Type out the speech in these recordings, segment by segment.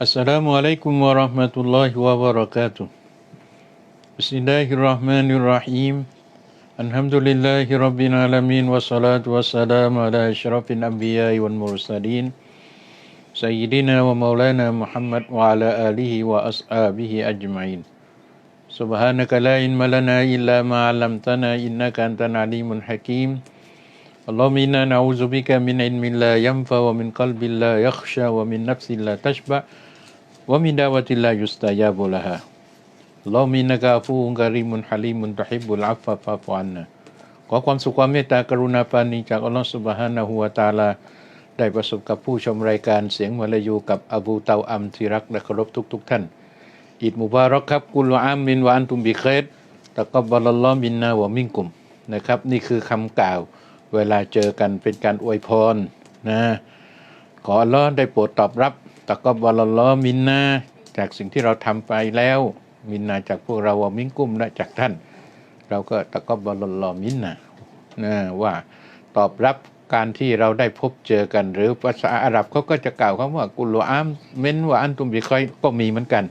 Assalamualaikum warahmatullahi wabarakatuh. Bismillahirrahmanirrahim. Alhamdulillahi rabbil alamin wassalatu wassalamu ala asyrafil anbiya'i wal mursalin sayyidina wa maulana Muhammad wa ala alihi wa ashabihi ajmain. Subhanaka la ilma lana illa ma 'allamtana innaka antal alimul hakim. اللهم إنا نعوذ بك من علم لا ينفع ومن قلب لا يخشى ومن نفس لا تشبع ومن دعوة لا يستجاب لها اللهم إنك عفو كريم حليم تحب العفو فاعف عناขอความสุขความเมตตากรุณาปรานีจากอัลลอฮฺสุบฮานะฮูวะตะอาลา ได้ประสบกับผู้ชมรายการเสียงมลายูกับอบูเตาอัมที่รักและเคารพทุกๆทท่าน อิดมุบารักครับกุลอามินวะอันตุมบิเครตตะกับบลลอฮ์มินนาวะมิงกุมนะครับ นี่คือคำกล่าว เวลาเจอกันเป็นการอวยพรนะขออัลลอฮ์ได้โปรดตอบรับตะกับบลลอมินนาจากสิ่งที่เราทำไปแล้ว มินนาจากพวกเราวะมิงกุ้มและจากท่าน เราก็ตะกับบลลอมินนานะว่าตอบรับการที่เราได้พบเจอกัน หรือภาษาอาหรับเขาก็จะกล่าวคำว่ากุลอามเม้นว่าอันตุมบิคอยก็มีเหมือนกัน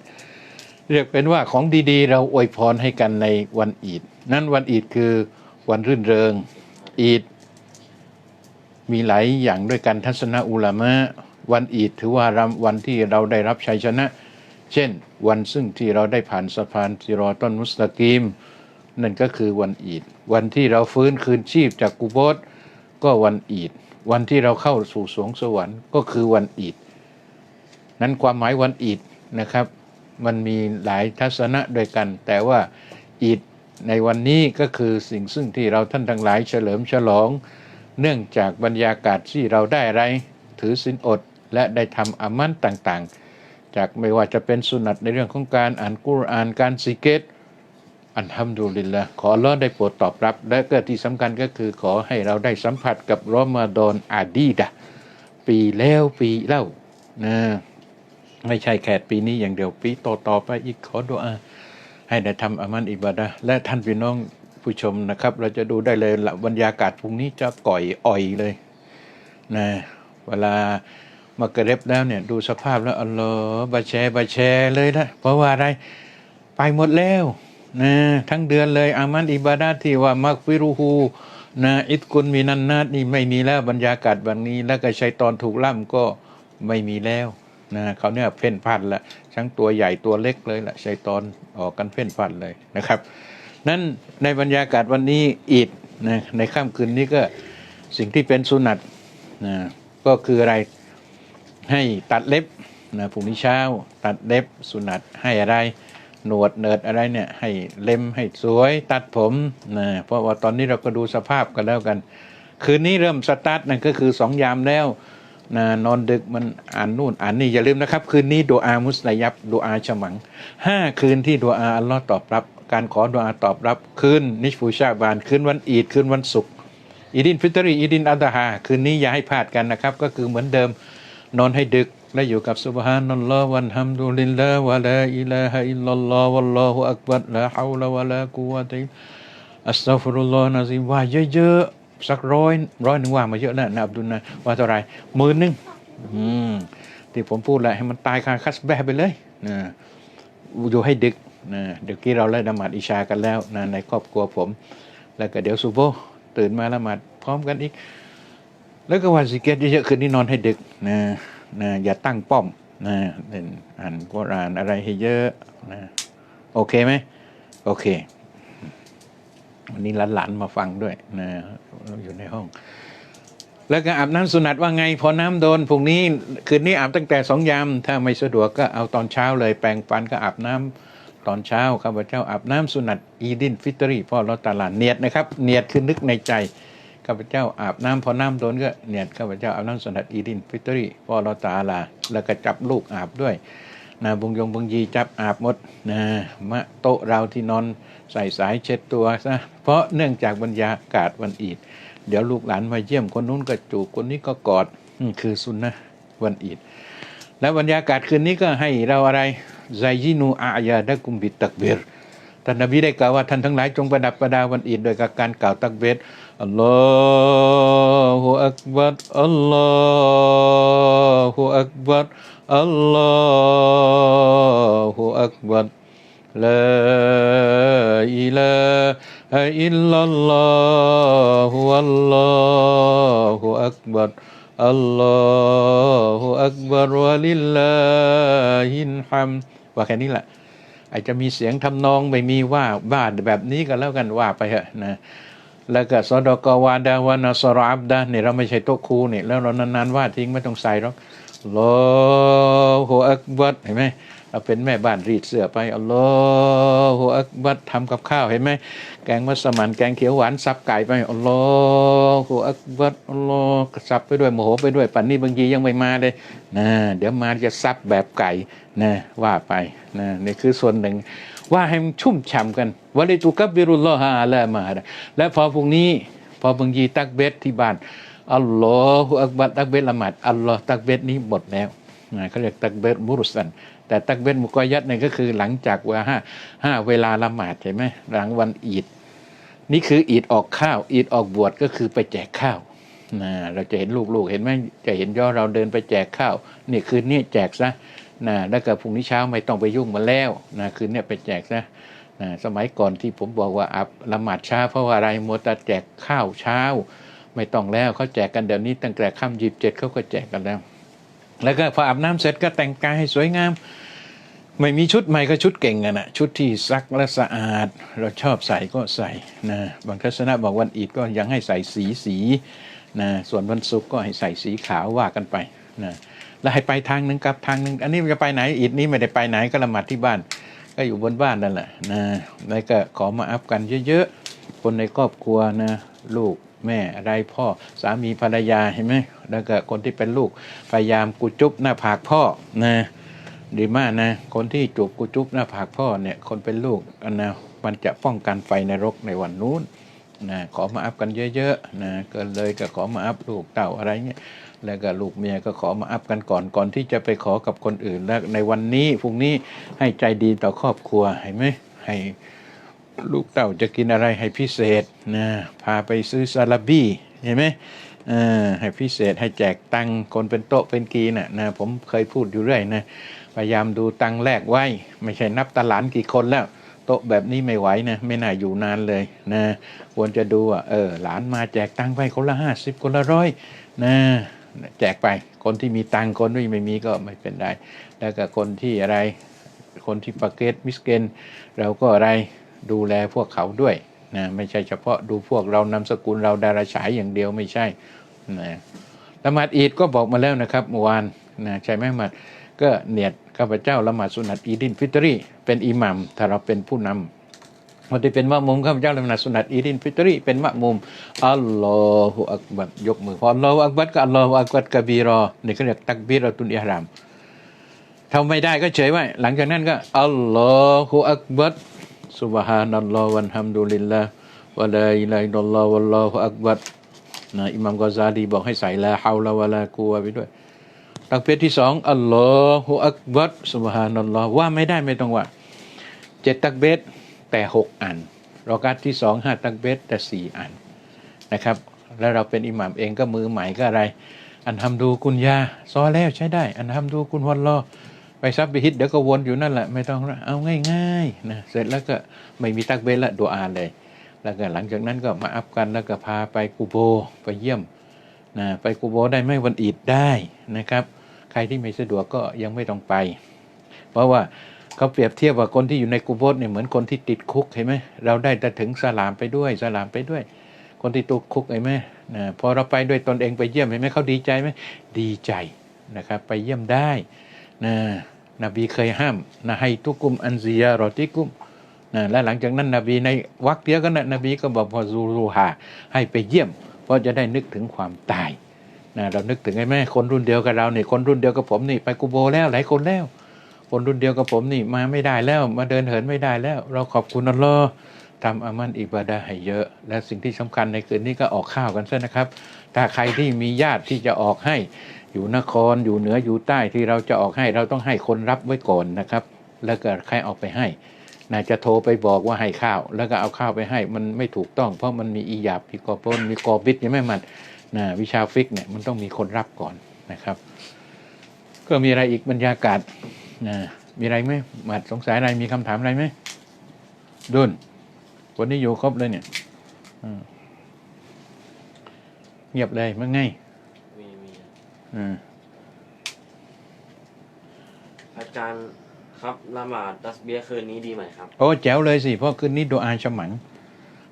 เรียกเป็นว่าของดีๆ เราอวยพรให้กันในวันอีด นั่นวันอีดคือวันรื่นเริง อีด มีหลายอย่างด้วยกันทัศนะอุลามะวันอีดถือว่ารำวันที่เราได้รับชัยชนะ เช่น วันซึ่งที่เราได้ผ่านสะพานซิรอต้นมุสตะกีม นั่นก็คือวันอีด วันที่เราฟื้นคืนชีพจากกุโบสก็วันอีด วันที่เราเข้าสู่สวงสวรรค์ก็คือวันอีด นั้นความหมายวันอีดนะครับ มันมีหลายทัศนะด้วยกัน แต่ว่าอีดในวันนี้ก็คือสิ่งซึ่งที่เราท่านทั้งหลายเฉลิมฉลอง เนื่องจากบรรยากาศที่เราได้ไร ถือสินอด และได้ทำอามันต่างๆ จากไม่ว่าจะเป็นสุนัตในเรื่องของการอ่านกุรอานการสิกเกตอันทำดูลิลละขออัลลอฮ์ได้โปรดตอบรับ และก็ที่สำคัญก็คือขอให้เราได้สัมผัสกับรอมฎอนอาดีดะปีแล้วปีเล่านะไม่ใช่แค่ปีนี้อย่างเดียวปีต่อๆไปอีกขอดุอาให้ได้ทำอามันอิบาดะและท่านพี่น้อง ผู้ชมนะครับ เราจะดูได้เลยบรรยากาศพรุ่งนี้จะก่อยอ่อยเลยนะเวลามากระเร็บแล้วเนี่ยดูสภาพแล้วอัลลอฮ์บาแชบาแชเลยนะเพราะว่าอะไรไปหมดแล้วนะทั้งเดือนเลยอามันอิบาดะห์ที่ว่ามักฟิรูฮูนะอิดกุนมีนันนาดนี่ไม่มีแล้วบรรยากาศแบบนี้ แล้วก็ชัยตอนถูกล่ำก็ไม่มีแล้วนะเขาเนี่ยเพ่นพันละทั้งตัวใหญ่ตัวเล็กเลยละชัยตอนออกกันเพ่นพันเลยนะครับ นั้นในบรรยากาศวันนี้อีดนะในค่ำคืนนี้ก็สิ่งที่เป็นสุนัตนะก็คืออะไรให้ตัดเล็บนะพรุ่งนี้เช้า ตัดเล็บสุนัตให้อะไรหนวดเนิดอะไรเนี่ยให้เล็มให้สวยตัดผมนะเพราะว่าตอนนี้เราก็ดูสภาพกันแล้วกัน คืนนี้เริ่มสตาร์ทนั่นก็คือสองยามแล้วนะนอนดึกมันอ่านนู่นอ่านนี่อย่าลืมนะครับ คืนนี้ดูอามุสลิยับดูอาฉมังห้าคืนที่ดูอาอัลลอฮ์ตอบรับ การขอดูอาตอบรับคืนนิชฟูชาบานคืนวันอีดคืนวันศุกร์อีดินฟิตรีอีดินอัตฮาคืนนี้อย่าให้พลาดกันนะครับ ก็คือเหมือนเดิมนอนให้ดึกและอยู่กับสุบฮานัลลอฮ์วันฮัมดุลิลลาฮ์วะลาอิลาฮะอิลลัลลอฮ์วัลลอฮุอักบัรลาฮาวลาวะลากุวะติอัสตัฟุรุลลอฮ์นะซิว่าเยอะๆสักร้อยร้อยหนึ่งว่ามาเยอะแล้วนะอับดุลนะว่าเท่าไหรหมื่นหนึ่งที่ผมพูดแหละให้มันตายคาคัสแบไปเลยนะอยู่ให้ดึก นะเดี๋ยวกี้เราได้ละหมาดอิชากันแล้วนะในครอบครัวผม แล้วก็เดี๋ยวซูโบตื่นมาละหมาดพร้อมกันอีก แล้วก็วันสิเกตเยอะๆคืนนี้นอนให้ดึกนะนะอย่าตั้งป้อมนะเล่นอ่านกุรอานอะไรให้เยอะนะโอเคไหมโอเค วันนี้หลานๆมาฟังด้วยนะอยู่ในห้อง แล้วก็อาบน้ำสุนัตว่าไง พอน้ำโดนพรุ่งนี้คืนนี้อาบตั้งแต่สองยาม ถ้าไม่สะดวกก็เอาตอนเช้าเลยแปรงฟันก็อาบน้ำ ตอนเช้าข้าพเจ้าอาบน้ำสุนัตอีดินฟิตรีพ่อราตาลาเนียดนะครับเนียดคือนึกในใจข้าพเจ้าอาบน้ำพอน้ำโดนก็เนียดข้าพเจ้าอาบน้ำสุนัตอีดินฟิตรีพ่อราตาลา แล้วก็จับลูกอาบด้วยนะบุงยงบุงยีจับอาบหมดนะมะโต๊ะเราที่นอนใส่สายเช็ดตัวซะเพราะเนื่องจากบรรยากาศวันอีด เดี๋ยวลูกหลานมาเยี่ยมคนนู้นก็จูบคนนี้ก็กอดคือสุนนะวันอีด แล้วบรรยากาศคืนนี้ก็ให้เราอะไร ไซยินูอายาดะกุมบิตักเบรท่านนบีได้กล่าวว่าท่านทั้งหลายจงประดับประดาวันอีดโดยการกล่าวตักเบรอัลลอฮฺอักบัดอัลลอฮฺอักบัดอัลลอฮฺอักบัดลาอิลาฮะอิลลัลลอฮฺอัลลอฮฺอักบัดอัลลอฮฺอักบัรวะลิลลาฮินฮัมด ว่าแค่นี้แหละ อาจจะมีเสียงทำนองไม่มีว่าบ้าแบบนี้ก็แล้วกันว่าไปเถอะนะแล้วก็สอดกวาดาวานาสรับดาเนี่ยเราไม่ใช่โต๊ะครูเนี่ยแล้วเรานานๆว่าทิ้งไม่ต้องใส่หรอกลอหัวอักบัดเห็นไหม เราเป็นแม่บ้านรีดเสื้อไปอัลลอฮฺอักบัรทำกับข้าวเห็นไหมแกงมัสมั่นแกงเขียวหวานซับไก่ไปอัลลอฮฺอักบัรอัลลอฮฺซับไปด้วยโมโหไปด้วยปันนี้บางทียังไม่มาเลยนะเดี๋ยวมาจะซับแบบไก่นะว่าไปนะนี่คือส่วนหนึ่ง ว่าให้มันชุ่มฉ่ำกันวะลิตุกับบิรุลลอฮะอาลามาและพอพรุ่งนี้พอบางทีตักเบสที่บ้านอัลลอฮฺอักบัรตักเบสละหมาดอัลลอฮ์ตักเบสนี้หมดแล้วนะเขาเรียกตักเบสมุรุสัน แต่ตักเบสมุกอยัดเนี่ยก็คือหลังจากว่าห้าห้าเวลาละหมาดใช่ไหมหลังวันอีด นี่คืออีดออกข้าว อีดออกบวชก็คือไปแจกข้าวนะเราจะเห็นลูกๆ เห็นไหมจะเห็นย่อเราเดินไปแจกข้าวนี่คืนนี้แจกซะนะแล้วก็พรุ่งนี้เช้าไม่ต้องไปยุ่งมาแล้วนะคืนนี้ไปแจกซะนะสมัยก่อนที่ผมบอกว่าอับละหมาดช้าเพราะว่าอะไรมัวแต่แจกข้าวเช้า ไม่ต้องแล้วเขาแจกกันเดี๋ยวนี้ตั้งแต่ค่ำยีบเจ็ดเขาก็แจกกันแล้ว แล้วก็พออาบน้ำเสร็จก็แต่งกายให้สวยงาม ไม่มีชุดใหม่ก็ชุดเก่งกันนะชุดที่ซักและสะอาด เราชอบใส่ก็ใส่นะบางทัศนะบอกวันอีดก็ยังให้ใส่สีสีนะส่วนวันศุกร์ก็ให้ใส่สีขาวว่ากันไปนะแล้วให้ไปทางหนึ่งกลับทางหนึ่งอันนี้จะไปไหนอีดนี้ไม่ได้ไปไหนก็ละหมาดที่บ้าน ก็อยู่บนบ้านนั่นแหละนะแล้วก็ขอมาอัพกันเยอะๆคนในครอบครัวนะลูก แม่อะไรพ่อสามีภรรยาเห็นไหมแล้วก็คนที่เป็นลูกพยายามกุจุบหน้าผากพ่อนะดีมากนะ คนที่จูบกุจุบหน้าผากพ่อเนี่ยคนเป็นลูกอันนะมันจะป้องกันไฟในรกในวันนู้นนะขอมาอัพกันเยอะๆนะก็เลยก็ขอมาอัพลูกเต่าอะไรเงี้ยแล้วก็ลูกเมียก็ขอมาอัพกันก่อนก่อนที่จะไปขอกับคนอื่นแล้วในวันนี้พรุ่งนี้ให้ใจดีต่อครอบครัวเห็นไหมให้ ลูกเต่าจะกินอะไรให้พิเศษนะพาไปซื้อซาลาบี้เห็นไหมให้พิเศษให้แจกตังค์คนเป็นโต๊ะเป็นกีน่ะนะผมเคยพูดอยู่เรื่อยนะพยายามดูตังค์แรกไว้ ไม่ใช่นับตาหลานกี่คนแล้ว โต๊ะแบบนี้ไม่ไหวนะไม่น่าอยู่นานเลยนะควรจะดูอะเออหลานมาแจกตังค์ไปคนละห้าสิบคนละร้อยนะแจกไปคนที่มีตังค์คนที่ไม่มีก็ไม่เป็นไร แล้วก็คนที่อะไร คนที่ประเกตมิสเกนเราก็อะไร ดูแลพวกเขาด้วยนะไม่ใช่เฉพาะดูพวกเรานามสกุลเราดาราฉายอย่างเดียวไม่ใช่นะละหมาดอีดก็บอกมาแล้วนะครับเมื่อวานนะใช่ไหมหมัดก็เนียดข้าพเจ้าละหมาดสุนัตอีดินฟิตรีเป็นอิหมัมถ้าเราเป็นผู้นำคนที่เป็นมะมุมข้าพเจ้าละหมาดสุนัตอีดินฟิตรีเป็นมะมุมอัลลอฮฺอักบัรยกมือพออัลลอฮฺอักบัรก็อัลลอฮฺอักบัรกะบีรอนี่เขาเรียกตักบีรอตุนอิฮรามทำไม่ได้ก็เฉยไว้หลังจากนั้นก็อัลลอฮฺอักบัด ลิลลาห์วะลาอิลาฮิลลัลลอฮฺวัลลอฮฺอักบัรนะอิหมัมกอซาลีบอกให้ใส่ลาฮาวลาวะลากูวไปด้วยตักเพียที่สองอัลลอฮฺอักบัรสุบฮานัลลอฮฺว่าไม่ได้ไม่ต้องว่าเจ็ดตักเบสแต่หกอันรอกัตที่สองห้าตักเบสแต่สี่อันนะครับ แล้วเราเป็นอิหมัมเองก็มือใหม่ก็อะไร อันทำดูกุญยาซอแล้วใช้ได้ อันทำดูกุญวันรอ ไปซับไปฮิตเดี๋ยวก็วนอยู่นั่นแหละไม่ต้องละเอาง่ายๆนะเสร็จแล้วก็ไม่มีตักเบสละดูอาเลย แล้วก็หลังจากนั้นก็มาอัพกันแล้วก็พาไปกูโบไปเยี่ยมนะไปกูโบได้ไหมวันอีดได้นะครับ ใครที่ไม่สะดวกก็ยังไม่ต้องไป เพราะว่าเขาเปรียบเทียบว่าคนที่อยู่ในกูโบสเนี่ยเหมือนคนที่ติดคุกเห็นไหมเราได้แต่ถึงสลามไปด้วยสลามไปด้วย คนที่ตุกคุกเห็นไหมนะพอเราไปด้วยตนเองไปเยี่ยมเห็นไหมเขาดีใจไหมดีใจนะครับ ไปเยี่ยมได้นะ นบีเคยห้ามนะให้ทุกุมอันซียารอติกุมนะและหลังจากนั้นนบีในวักเดียวกันนะนบีก็บอกพอซูรูฮาให้ไปเยี่ยม เพราะจะได้นึกถึงความตายนะเรานึกถึงไอ้แม่คนรุ่นเดียวกับเราเนี่ยคนรุ่นเดียวกับผมนี่ไปกูโบแล้วหลายคนแล้ว คนรุ่นเดียวกับผมนี่มาไม่ได้แล้ว มาเดินเหินไม่ได้แล้ว เราขอบคุณอัลลอฮ์ทำอามันอิบาดะห์ให้เยอะ และสิ่งที่สำคัญในคืนนี้ก็ออกข้าวกันซะนะครับ ถ้าใครที่มีญาติที่จะออกให้ อยู่นครอยู่เหนืออยู่ใต้ที่เราจะออกให้เราต้องให้คนรับไว้ก่อนนะครับ แล้วก็ใครออกไปให้นะจะโทรไปบอกว่าให้ข้าว แล้วก็เอาข้าวไปให้มันไม่ถูกต้อง เพราะมันมีอีหยาบมีกอปนมีกอบิดยังไม่มันนะวิชาฟิกเนี่ยมันต้องมีคนรับก่อนนะครับ ก็มีอะไรอีกบรรยากาศนะมีอะไรไหมหมัดสงสัยอะไรมีคำถามอะไรไหมดุนวันนี้อยู่ครบเลยเนี่ยเงียบเลยมันไง อืมอาจารย์ครับละหมาดดัสเบียคืนนี้ดีไหมครับ โอ้แจ๋วเลยสิเพราะคืนนี้ดูอาฉมัง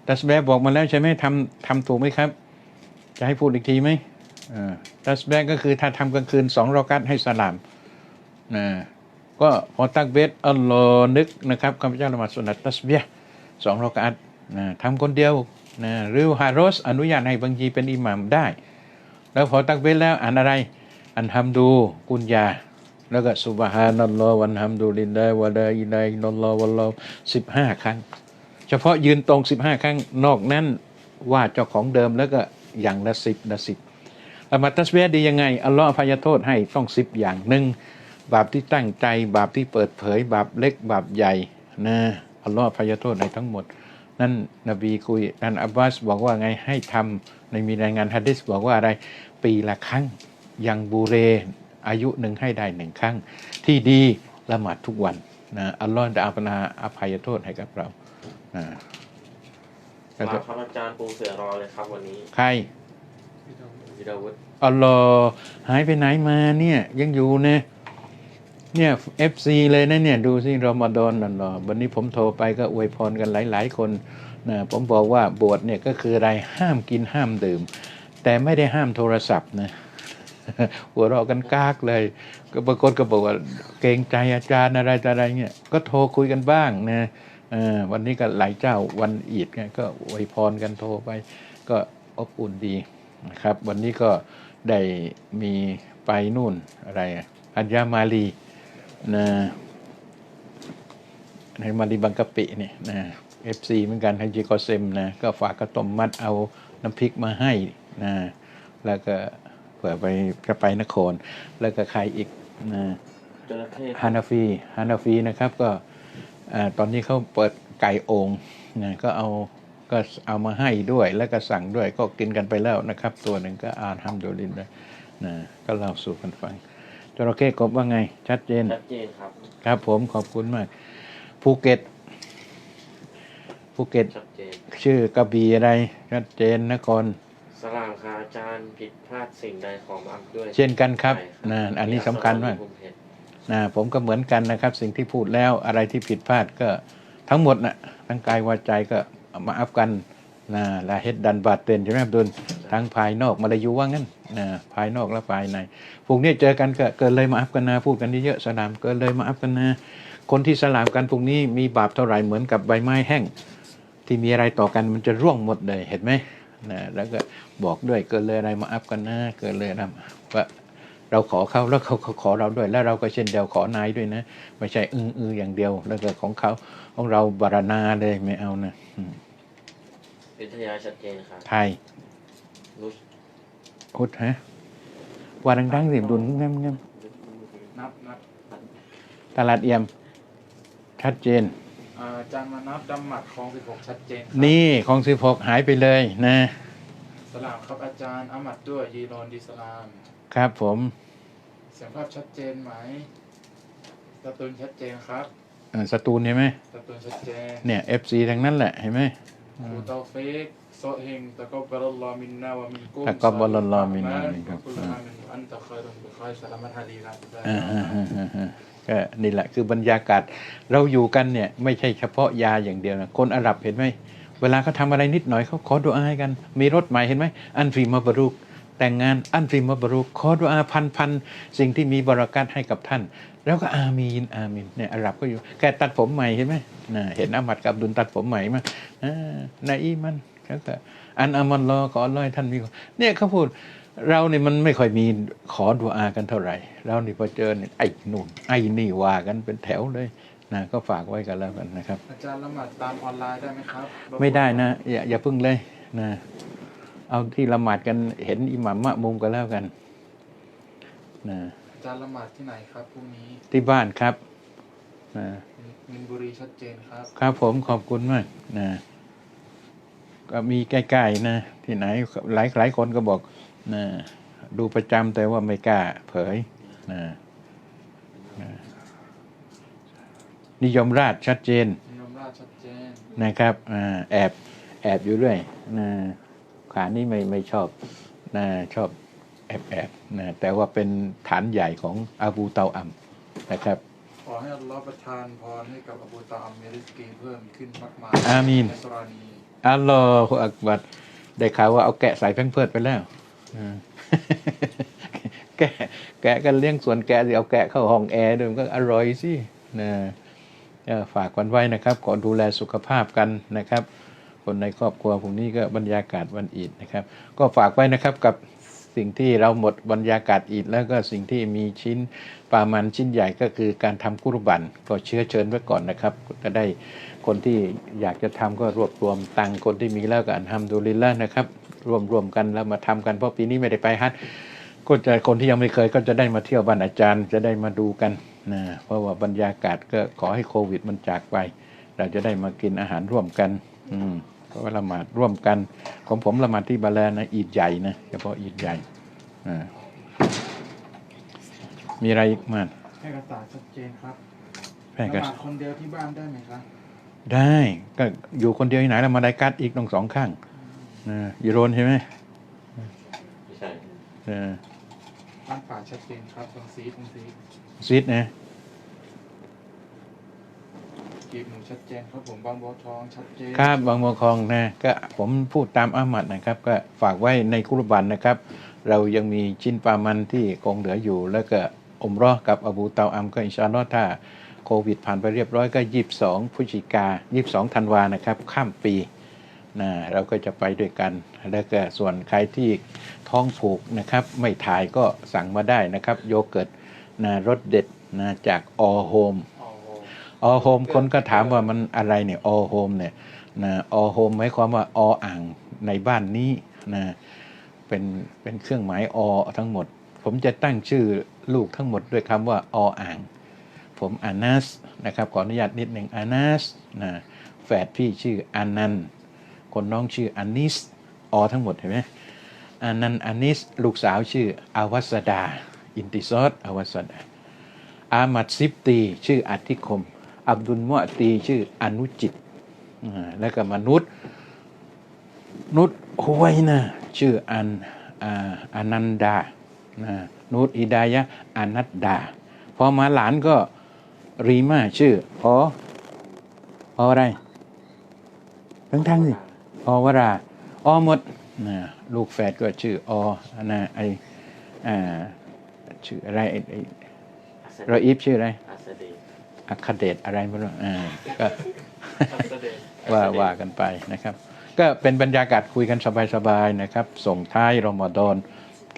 ดัสแบกบอกมาแล้วใช่ไหมทำทำถูกไหมครับ จะให้พูดอีกทีไหมอ่าดัสแบกก็คือถ้าทำกลางคืนสองรอกัตให้สลามนะก็พอตักเบสอัลลอฮ์นึกนะครับข้าพเจ้าละหมาดสุนัตดัสเบียสองรอกัตนะทำคนเดียวนะหรือฮารอสอนุญาตให้บางทีเป็นอิหมัมได้ แล้วพอตักเบสแล้วอ่านอะไรอันทำดูกุญญาแล้วก็สุบฮานัลลอฮ์วันฮัมดุลิลลาฮ์วะลาอิลาฮอิลลัลลอฮ์วัลลอสิบห้าครั้ง เฉพาะยืนตรงสิบห้าครั้ง นอกนั้นว่าเจ้าของเดิมแล้วก็อย่างละสิบละสิบละมาดตัสเบียดียังไง อัลลอฮ์อภัยโทษให้ต้องสิบอย่างหนึ่งบาปที่ตั้งใจ บาปที่เปิดเผย บาปเล็กบาปใหญ่นะอัลลอฮ์อภัยโทษให้ทั้งหมด นั่นนบีคุยนั่นอับบาสบอกว่าไงให้ทำในมีรายงานฮะดิษบอกว่าอะไรปีละครั้งยังบูเรอายุหนึ่งให้ได้หนึ่งครั้ง ที่ดีละหมาดทุกวันนะอัลลอฮ์จะอาปนาอภัยโทษให้กับเรานะแล้วมาก็ครับอาจารย์ปูเสือรอเลยครับวันนี้ ใครวิดาวุฒอัลลอฮ์หายไปไหนมาเนี่ยยังอยู่เนี่ย เนี่ยเอฟซีเลยนะเนี่ยดูสิรอมฎอนอัลลอฮ์วันนี้ผมโทรไปก็อวยพรกันหลาย ๆ คนนะผมบอกว่าบวชเนี่ยก็คืออะไรห้ามกินห้ามดื่ม แต่ไม่ได้ห้ามโทรศัพท์นะหัวเราะกันกากเลย ก็บางคนก็บอกว่าเกรงใจอาจารย์อะไรต่อะไรเงี้ยก็โทรคุยกันบ้างนะวันนี้ก็หลายเจ้าวันอีดไงก็อวยพรกันโทรไป ก็อบอุ่นดีนะครับ วันนี้ก็ได้มีไปนู่นอะไรอะอัญญามาลี นะในมาลีบังกะปิเนี่ยนะเอฟซีเหมือนกันให้จิโกเซมนะก็ฝากกระต้มมัดเอาน้ำพริกมาให้นะแล้วก็เผื่อไปจะไปนคร แล้วก็ใครอีกนะจระเข้ฮานาฟีฮานาฟีนะครับก็อ่าตอนนี้เขาเปิดไก่โองนะก็เอาก็เอามาให้ด้วยแล้วก็สั่งด้วยก็กินกันไปแล้วนะครับ ตัวหนึ่งก็อ่านทำดูลินเลยนะก็เล่าสู่กันฟัง จระเข้กบว่าไง ชัดเจน ชัดเจนครับ ครับผมขอบคุณมาก ภูเก็ต ภูเก็ต ชัดเจน ชื่อกระบี่อะไร ชัดเจนนครสลามค่ะอาจารย์ผิดพลาดสิ่งใดของอักด้วย เช่นกันครับใช่นะอันนี้สำคัญมากอัสลมุอะลัยกุมเพชรนะผมก็เหมือนกันนะครับ สิ่งที่พูดแล้วอะไรที่ผิดพลาดก็ทั้งหมดนะทั้งกายวาจาใจก็เอามาอัพกันนะลาเฮ็ดดันบาดเต็นใช่ไหมครับดุลทั้งภายนอกมาลายูว่างั้น นะภายนอกและภายในพวกนี้เจอกันก็เกิดเลยมาอัพกันนะพูดกันเยอะๆสลามเกิดเลยมาอัพกันนะคนที่สลามกันพวกนี้มีบาปเท่าไหร่เหมือนกับใบไม้แห้ง ที่มีอะไรต่อกันมันจะร่วงหมดเลยเห็นไหมนะแล้วก็บอกด้วยเกิดเลยอะไรมาอัพกันนะเกิดเลยนะว่าเราขอเขาแล้วเขาเขาขอเราด้วย แล้วเราก็เช่นเดียวขอนายด้วยนะไม่ใช่อืออืออย่างเดียว แล้วก็ของเขาของเราบารณาเลยไม่เอานะอืมวิทยาชัดเจนครับไทยนุช อุดฮะว่าดังๆสิดุนงามงามนับนับตลาดเอี่ยม ชัดเจนอ่าอาจารย์มานับจำหมัดคลองสิบหกชัดเจนครับนี่ของสิบหกหายไปเลยนะ สลามครับอาจารย์อามัดด้วยยีโรนดิสลาม ครับผมเสียงภาพชัดเจนไหมตะตุนชัดเจนครับเอ่อสตูลเห็นไหมตะตุนชัดเจนเนี่ยเอฟซีทั้งนั้นแหละเห็นไหมครูเตาเฟก โซเฮงตะกบบรัลลอฮ์มินนาวะมินกุมตะกอบบัลลอฮ์มินนามินกุมกุลอามินอันตะคอยรุมบุคอยสลามัตฮาดีครับอ่าฮะฮะฮะฮะก็นี่แหละคือบรรยากาศ เราอยู่กันเนี่ยไม่ใช่เฉพาะยาอย่างเดียวนะคนอาหรับเห็นไหมเวลาเขาทำอะไรนิดหน่อยเขาขอดุอาให้กัน มีรถใหม่เห็นไหมอันฟีมาบารุกแต่งงานอันฟีมาบารุกขอดุอาพันพันสิ่งที่มีบรารักัตให้กับท่าน แล้วก็อามีนอามีนเนี่ยอาหรับก็อยู่แกตัดผมใหม่เห็นไหมน่ะเห็นอามัดกับดุลตัดผมใหม่ไหมอ่านาอีมัน เขาก็อันอามันรอขอร้อยท่านมีความเนี่ยเขาพูดเราเนี่ยมันไม่ค่อยมีขอดุอากันเท่าไหร่เรานี่พอเจอเนี่ยไอ้นู่นไอ้นี่ว่ากันเป็นแถวเลยนะก็ฝากไว้กันแล้วกันนะครับ อาจารย์ละหมาดตามออนไลน์ได้ไหมครับ ไม่ได้นะ อย่าอย่าพึ่งเลยนะ เอาที่ละหมาดกันเห็นอิหมัมมะมุมกันแล้วกันนะอาจารย์ละหมาดที่ไหนครับพรุ่งนี้ ที่บ้านครับนะมินบุรีชัดเจนครับ ครับผมขอบคุณมากนะก็ มีใกล้ๆนะ ที่ไหนหลายหลายคนก็บอกนะดูประจำแต่ว่าไม่กล้าเผยนะนะนิยมราชชัดเจนนิยมราชชัดเจนนะครับอ่าแอบแอบอยู่เรื่อยนะขานี้ไม่ไม่ชอบนะชอบแอบแอบนะแต่ว่าเป็นฐานใหญ่ของอาบูเตาอัมนะครับขอให้อัลลอฮ์ประทานพรให้กับอบูตาอัมเมริสกีเพิ่มขึ้นมากมายอามีนในสรานี อัลลอฮฺอักบัดได้ข่าวว่าเอาแกะใส่แพงเพิดไปแล้วอ่าแกะแกะกันเลี้ยงส่วนแกะสิเอาแกะเข้าห้องแอร์ด้วยมันก็อร่อยสินะก็ฝากกันไว้นะครับขอดูแลสุขภาพกันนะครับ คนในครอบครัวพวกนี้ก็บรรยากาศวันอีดนะครับ ก็ฝากไว้นะครับกับสิ่งที่เราหมดบรรยากาศอีดแล้วก็สิ่งที่มีชิ้นปลามันชิ้นใหญ่ก็คือการทำกุรบันก็เชื้อเชิญไว้ก่อนนะครับจะได้ คนที่อยากจะทำก็รวบรวมตังค์คนที่มีแล้วก็อันทำดูลิลละนะครับรวมรวมกันแล้วมาทำกันเพราะปีนี้ไม่ได้ไปฮัทก็จะคนที่ยังไม่เคยก็จะได้มาเที่ยวบ้านอาจารย์จะได้มาดูกันนะเพราะว่าบรรยากาศก็ขอให้โควิดมันจากไป เราจะได้มากินอาหารร่วมกัน อืมเพราะว่าละหมาดร่วมกัน ของผมละหมาดที่บาลานะอีดใหญ่นะเฉพาะอีดใหญ่อ่ามีอะไรอีกมานให้กระตายชัดเจนครับแพ่กันละหมาดคนเดียวที่บ้านได้ไหมครับ ได้ก็อยู่คนเดียวที่ไหนแล้วมาได้กัดอีกตรงสองข้างนะยูโรนใช่ไหมไม่ใช่เออบ้านป่าชัดเจนครับตรงซีตรงซีดซิดนะกีบหมูชัดเจนครับผมบางบัวทองชัดเจนครับบางบัวคองนะก็ผมพูดตามอามัดนะครับ ก็ฝากไว้ในกุรบันนะครับ เรายังมีชิ้นปลามันที่คงเหลืออยู่ แล้วก็อมเรอกับอบูเตาอัมก็อินชาอัลลอฮ์ถ้า โควิดผ่านไปเรียบร้อยก็ยีบสองพฤศจิกายีบสองธันวานะครับ ข้ามปีนะเราก็จะไปด้วยกัน แล้วก็ส่วนใครที่ท้องผูกนะครับ ไม่ถ่ายก็สั่งมาได้นะครับ โยเกิร์ตนะรสเด็ดนะจากออโฮมอโหออโฮมคนก็ถามว่ามันอะไรเนี่ยออโฮมเนี่ยนะออโฮมหมายความว่าออ่างในบ้านนี้นะเป็นเป็นเครื่องหมายอทั้งหมด ผมจะตั้งชื่อลูกทั้งหมดด้วยคำว่าออ่าง ผมอานัสนะครับขออนุญาตนิดหนึ่งอานัสนะแฝดพี่ชื่ออานันต์คนน้องชื่ออานิสอทั้งหมดเห็นไหมอานันต์อานิสลูกสาวชื่ออาวัสดา อินติซอดอวัสดาอามัดซิบตี ชื่ออธิคม อับดุลมุอตีชื่ออนุจิตอ่าแล้วก็มนุษย์นุษย์หวยนะชื่ออันอานันดานะนุษย์อิดายะอนัดดา พอมาหลานก็ รีมาชื่อพอพออะไรทั้งทั้งๆสิพอวราออหมดนะลูกแฝดก็ชื่ออนะไออ่าชื่ออะไรไอ้ไอ้อัสรออีฟชื่ออะไรอัสเดย์อัคเดตอะไรไม่รู้อ่าก็อัสเดชว่าว่ากันไปนะครับ ก็เป็นบรรยากาศคุยกันสบายๆนะครับ ส่งท้ายรอมฎอน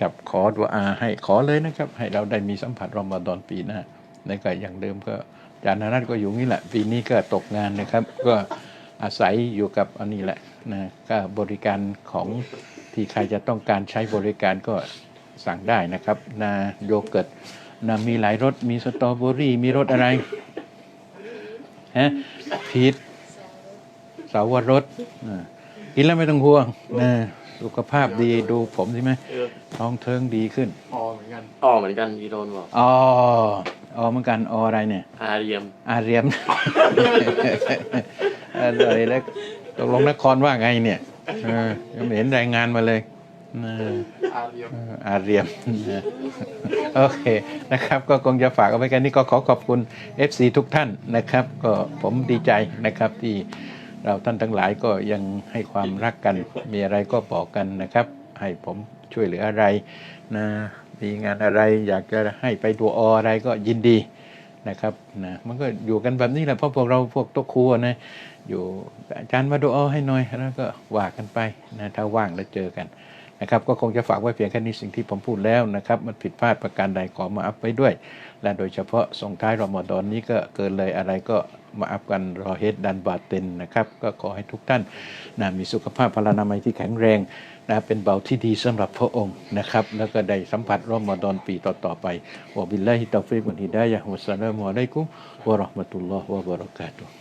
กับขอดุอาให้ขอเลยนะครับ ให้เราได้มีสัมผัสรอมฎอนปีหน้า แล้วก็อย่างเดิมก็อาจารย์นรัตน์ก็อยู่นี่แหละ ปีนี้ก็ตกงานนะครับ ก็อาศัยอยู่กับอันนี้แหละนะก็บริการของที่ใครจะต้องการใช้บริการก็สั่งได้นะครับนาโยเกิร์ตนะมีหลายรสมีสตรอเบอรี่ มีรสอะไรฮะพีชสาวรสอ่ากินแล้วไม่ต้องห่วงนะสุขภาพดีดูผมใช่ไหมเออท้องเทิงดีขึ้นพอเหมือนกันอ๋อเหมือนกันยีโรนบอกอ๋อ อ๋อเหมือนกันอ๋ออะไรเนี่ย อาเรียม อาเรียมอะไรแล้วตกลงนครว่าไงเนี่ยเออยังไม่เห็นรายงานมาเลยเอออาเรียมเอ่ออาเรียมนะโอเคนะครับ ก็คงจะฝากเอาไว้กันนี่ก็ขอขอบคุณ FC ทุกท่านนะครับ ก็ผมดีใจนะครับที่เราท่านทั้งหลายก็ยังให้ความรักกัน มีอะไรก็บอกกันนะครับ ให้ผมช่วยเหลืออะไร นะมีงานอะไรอยากจะให้ไปดูออะไรก็ยินดีนะครับนะมันก็อยู่กันแบบนี้แหละเพราะพวกเราพวกโต๊ะครัวนะอยู่อาจารย์มาดูอให้หน่อยแล้วก็ว่ากันไปนะถ้าว่างแล้วเจอกันนะครับก็คงจะฝากไว้เพียงแค่นี้สิ่งที่ผมพูดแล้วนะครับ มันผิดพลาดประการใดขอมาอัพไว้ด้วย และโดยเฉพาะส่งท้ายรอมฎอนนี้ก็เกินเลยอะไรก็ มาอัพกันรอเฮดดันบาเตนนะครับ ก็ขอให้ทุกท่านนะมีสุขภาพพลานามัยที่แข็งแรงนะเป็นเบาที่ดีสำหรับพระองค์นะครับ แล้วก็ได้สัมผัสรอมฎอนปีต่อ ๆ ไปวะบิลลาฮิตาฟิกวันฮิดายะฮ์วัสสลามุอะลัยกุมวะเราะห์มะตุลลอฮ์วะบะเราะกาตุฮ์